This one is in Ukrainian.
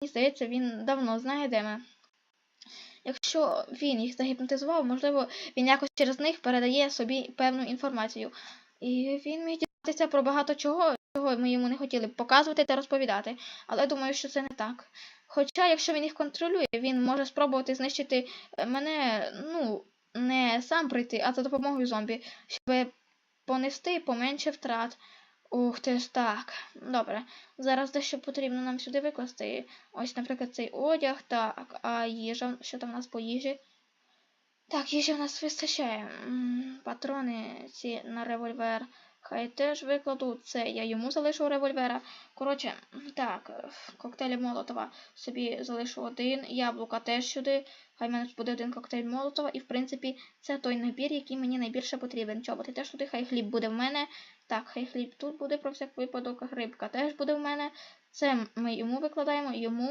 мені здається, він давно знає, де ми. Якщо він їх загіпнотизував, можливо, він якось через них передає собі певну інформацію. І він міг дізнатися про багато чого, чого ми йому не хотіли б показувати та розповідати. Але думаю, що це не так. Хоча, якщо він їх контролює, він може спробувати знищити е, мене, ну, не сам прийти, а за допомогою зомбі, щоб понести поменше втрат. Ух ти ж так. Добре. Зараз дещо потрібно нам сюди викласти. Ось, наприклад, цей одяг, так, а їжа, що там у нас по їжі? Так, їжі в нас вистачає. Патрони ці на револьвер. Хай теж викладу. Це я йому залишу револьвера. Коротше, так, коктейлі Молотова собі залишу один, яблука теж сюди. Хай в мене буде один коктейль Молотова. І, в принципі, це той набір, який мені найбільше потрібен. Чоботи теж туди, хай хліб буде в мене. Так, хай хліб тут буде про всяк випадок, рибка теж буде в мене. Це ми йому викладаємо, йому